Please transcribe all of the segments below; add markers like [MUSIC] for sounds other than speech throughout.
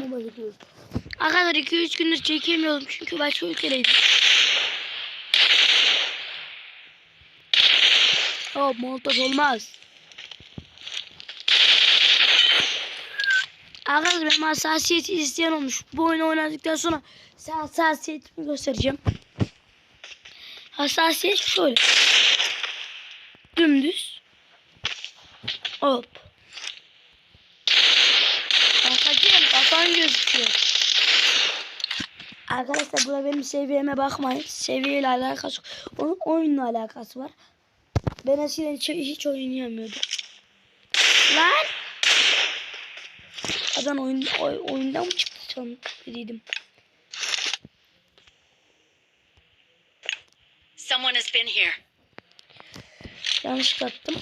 bomba gidiyoruz. Arkadaşlar 2-3 gündür çekemiyordum çünkü başka ülkedeydim. Hop molotof olmaz. Arkadaşlar benim hassasiyeti isteyen olmuş. Bu oyunu oynadıktan sonra size hassasiyetimi göstereceğim. Hassasiyet şöyle. Dümdüz. Hop. Arkadaşlar burada benim seviyeme bakmayın. Seviyeyle alakası yok. Onun oyunla alakası var. Ben eskiden hiç, hiç oynayamıyordum. Lan! Adam oyun, oy, oyundan mı çıktı sandım dediydim. Someone has been here. Yanlış attım.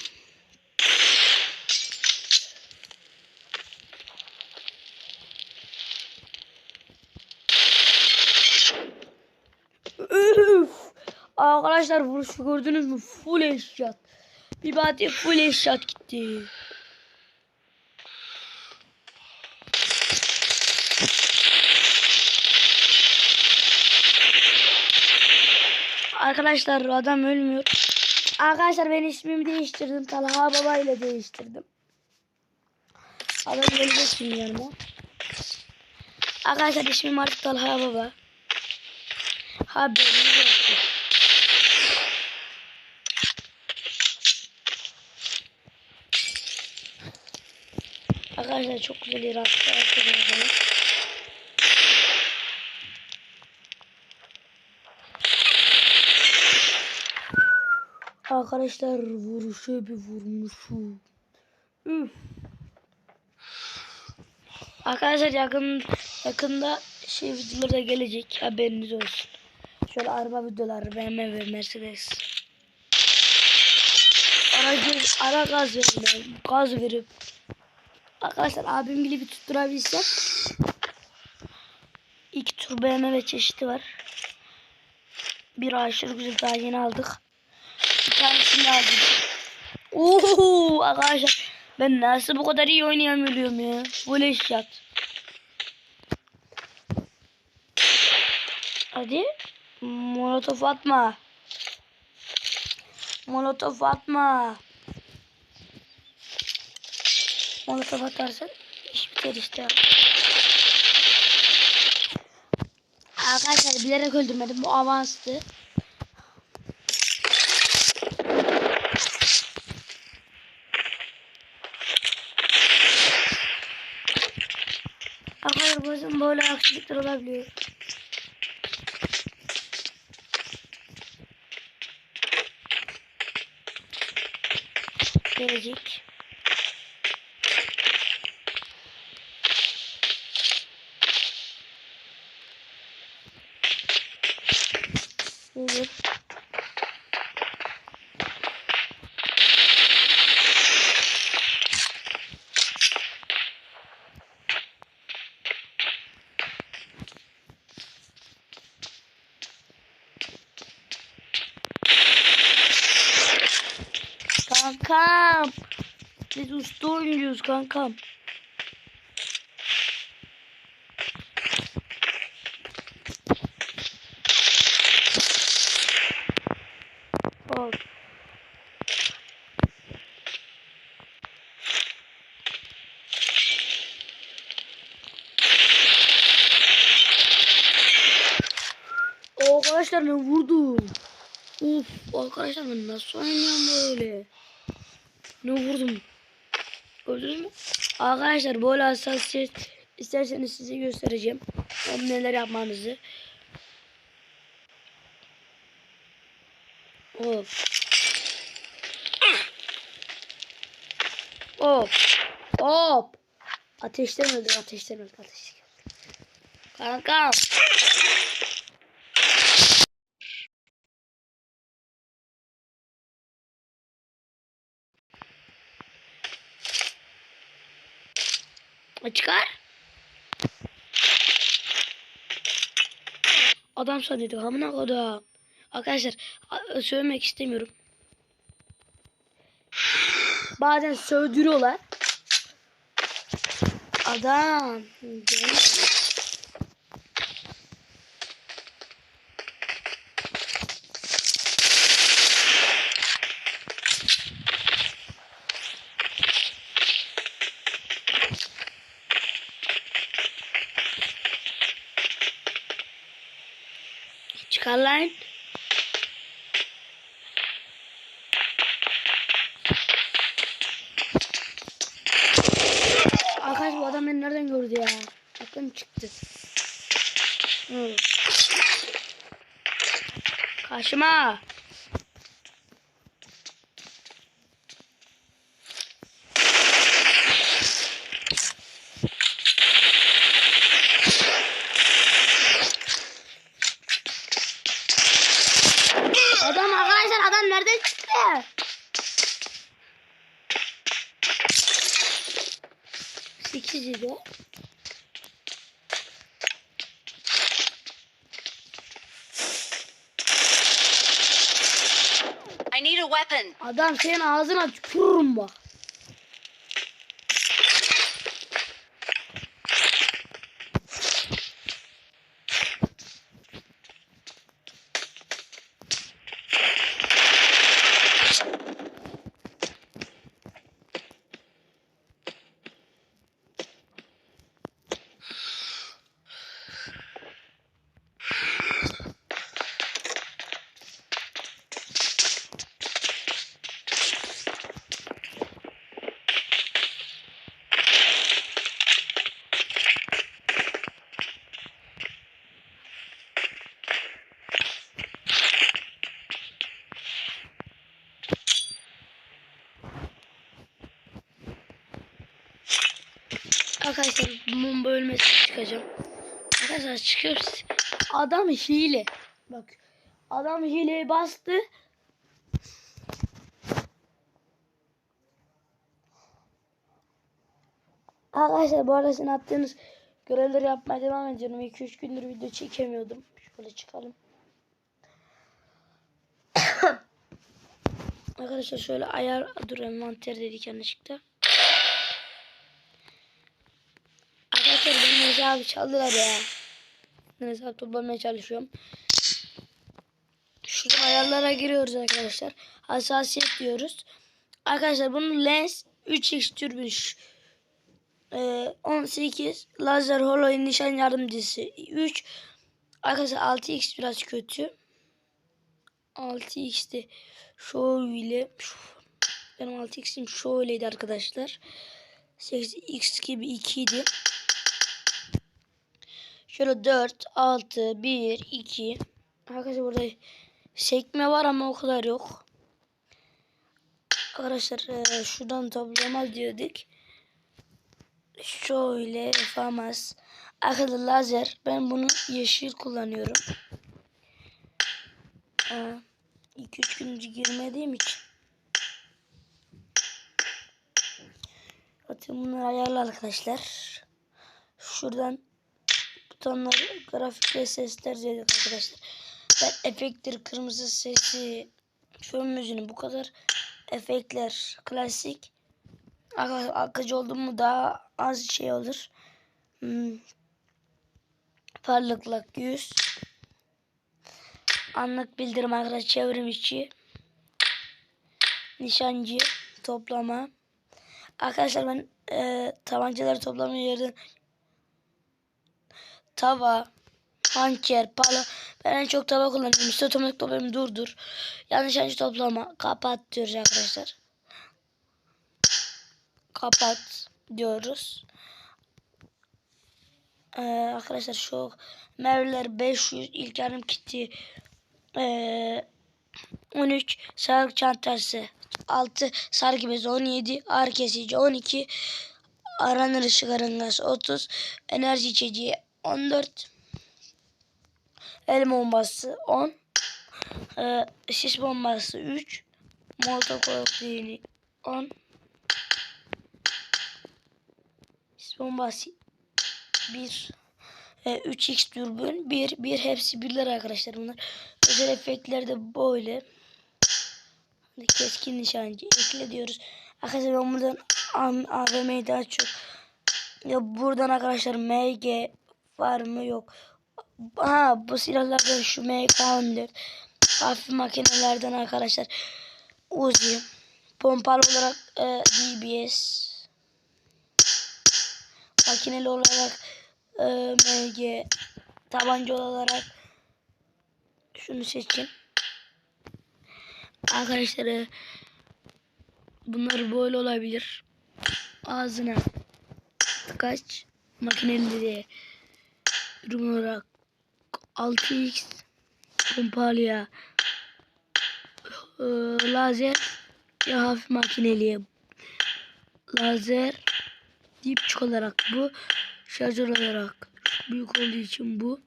Üf! Arkadaşlar vuruşu gördünüz mü? Full headshot. Bir body full headshot gitti. Arkadaşlar adam ölmüyor. Arkadaşlar ben ismimi değiştirdim. Talha Baba ile değiştirdim. Adam gelecek şimdi yanıma. Arkadaşlar ismim artık Talha Baba. Haberiniz olsun. Arkadaşlar çok güzel yer attı. Arkadaşlar vuruşu bir vurmuşum. Üf. Arkadaşlar yakın yakında şey videoları da gelecek haberiniz olsun. Şöyle araba videoları BMW Mercedes. Aracı ara gaz verin gaz verip Arkadaşlar abim gibi bir tutturabilsem iki tur BMW çeşidi var. Bir aşırı güzel daha yeni aldık. Bir tanesini aldım. Oo arkadaşlar ben nasıl bu kadar iyi oynayamıyorum ya. Böyle shot. Hadi. Molotof atma. Molotof atma. Molotof atarsan iş biter işte. Arkadaşlar bilerek öldürmedim. Bu avanstı. Arkadaşlar bazen böyle aksilikler olabiliyor. Gelecek. Olur. Kankam. Biz usta oynuyoruz kankam. Bak. Arkadaşlar ne vurdum. Uf arkadaşlar ben nasıl oynuyorum böyle. Ne vurdum. Gördünüz mü? Arkadaşlar böyle hassasiyet isterseniz size göstereceğim. Onu neler yapmanızı. Hop. Hop. Hop. Ateşten öldür, ateşten öldür, ateşten öldür. Kankam. Çıkar. Adam sanıyorduk amına kodum. Arkadaşlar söylemek istemiyorum. Bazen sövdürüyorlar. Adam. Çıkar lan. Arkadaş bu adam beni nereden gördü ya? Aklım çıktı. Hı. Kaçma. Adam arkadaşlar adam nereden çıktı? Sekiz idi. I need a weapon. Adam senin ağzına tükürürüm bak. Arkadaşlar bunun bölmesi çıkacağım. Arkadaşlar çıkıyoruz. Adam hile. Bak. Adam hileye bastı. Arkadaşlar bu arada sizin attığınız görevleri yapmaya devam ediyorum. 2-3 gündür video çekemiyordum. Şöyle çıkalım. [COUGHS] Arkadaşlar şöyle ayar dur envanter dedik yanlışlıkla. Benim hesabı çaldılar ya. Ben hesap toplamaya çalışıyorum. Şurada ayarlara giriyoruz arkadaşlar. Hassasiyet diyoruz. Arkadaşlar bunun lens 3x türbün ş- e, 18 lazer holo nişan yardımcısı 3 arkadaşlar 6x biraz kötü 6x'te şöyle benim 6x'im şöyleydi arkadaşlar 8x gibi 2 idi Şöyle 4, 6, 1, 2. Arkadaşlar burada sekme var ama o kadar yok. Arkadaşlar e, şuradan toplamaz diyorduk. Şöyle yapamaz. Arkadaşlar lazer. Ben bunu yeşil kullanıyorum. 2-3 gündür girmediğim için. Zaten bunları ayarlı arkadaşlar. Şuradan butonları grafik ve sesler dedik arkadaşlar. Ben efekttir kırmızı sesi fön müziğini bu kadar efektler klasik Arkadaşlar akıcı oldu mu daha az şey olur. Hmm. Parlaklık 100 Anlık bildirim arkadaşlar çevrim içi Nişancı toplama Arkadaşlar ben e, tabancaları toplama yerden tava, hançer, pala. Ben en çok tava kullanıyorum. İşte otomatik toplama durdur. Yanlış yanlış toplama. Kapat diyoruz arkadaşlar. Kapat diyoruz. Ee, arkadaşlar şu Merveler 500 ilk yardım kiti ee, 13 sağlık çantası 6 sargı bezi 17 ağrı kesici 12 aranır ışık arıngası 30 enerji içeceği 14 el bombası 10 e, sis bombası 3 molotov kokteyli 10 sis bombası 1 e, 3x dürbün 1 1 hepsi birler arkadaşlar bunlar. Özel efektler de böyle. Keskin nişancı ekle diyoruz. Arkadaşlar ben buradan AVM'yi daha çok Ya buradan arkadaşlar MG var mı? Yok. Ha bu silahlardan şu MK14 hafif makinelerden arkadaşlar. Uzi pompalı olarak e, DBS makineli olarak e, MG tabanca olarak. Şunu seçin. Arkadaşlar e, bunlar böyle olabilir. Ağzına kaç makineli de ürün olarak 6x pompalıya e, lazer ya hafif makineliye lazer dipçik olarak bu şarjör olarak büyük olduğu için bu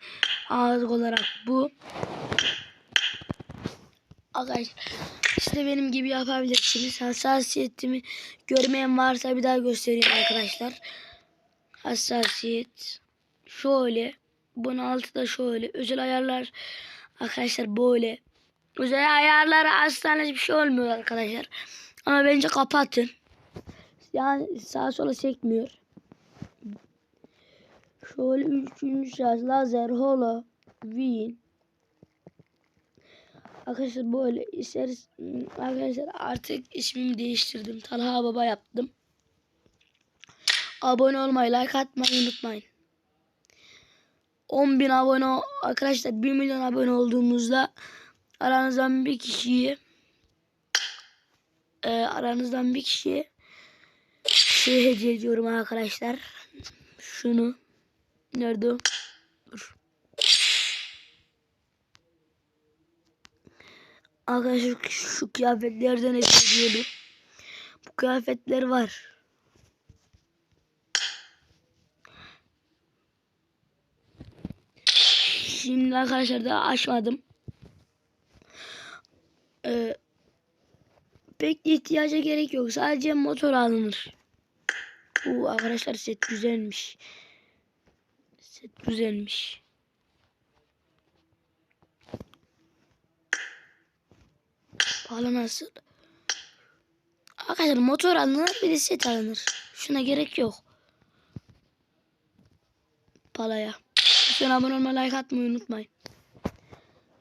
ağız olarak bu Arkadaşlar de benim gibi yapabilirsiniz. Hassasiyetimi görmeyen varsa bir daha göstereyim arkadaşlar. Hassasiyet şöyle. Bunun altı da şöyle. Özel ayarlar arkadaşlar böyle. Özel ayarları asla bir şey olmuyor arkadaşlar. Ama bence kapatın. Yani sağa sola sekmiyor. Şöyle üçüncü şarj lazer holo win Arkadaşlar böyle isteriz arkadaşlar artık ismimi değiştirdim. Talha Baba yaptım. Abone olmayı, like atmayı unutmayın. 10.000 abone ol- arkadaşlar 1 milyon abone olduğumuzda aranızdan bir kişiyi e, aranızdan bir kişiye şey hediye ediyorum arkadaşlar. Şunu nerede? Dur. Arkadaşlar şu kıyafetlerden hediye ediyorum. Bu kıyafetler var. Şimdi arkadaşlar daha açmadım. Ee, pek ihtiyaca gerek yok. Sadece motor alınır. Bu arkadaşlar set güzelmiş. Set güzelmiş. Pahalı nasıl? Arkadaşlar motor alınır bir de set alınır. Şuna gerek yok. Palaya. Lütfen abone olmayı like atmayı unutmayın.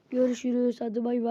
Görüşürüz. Hadi bay bay.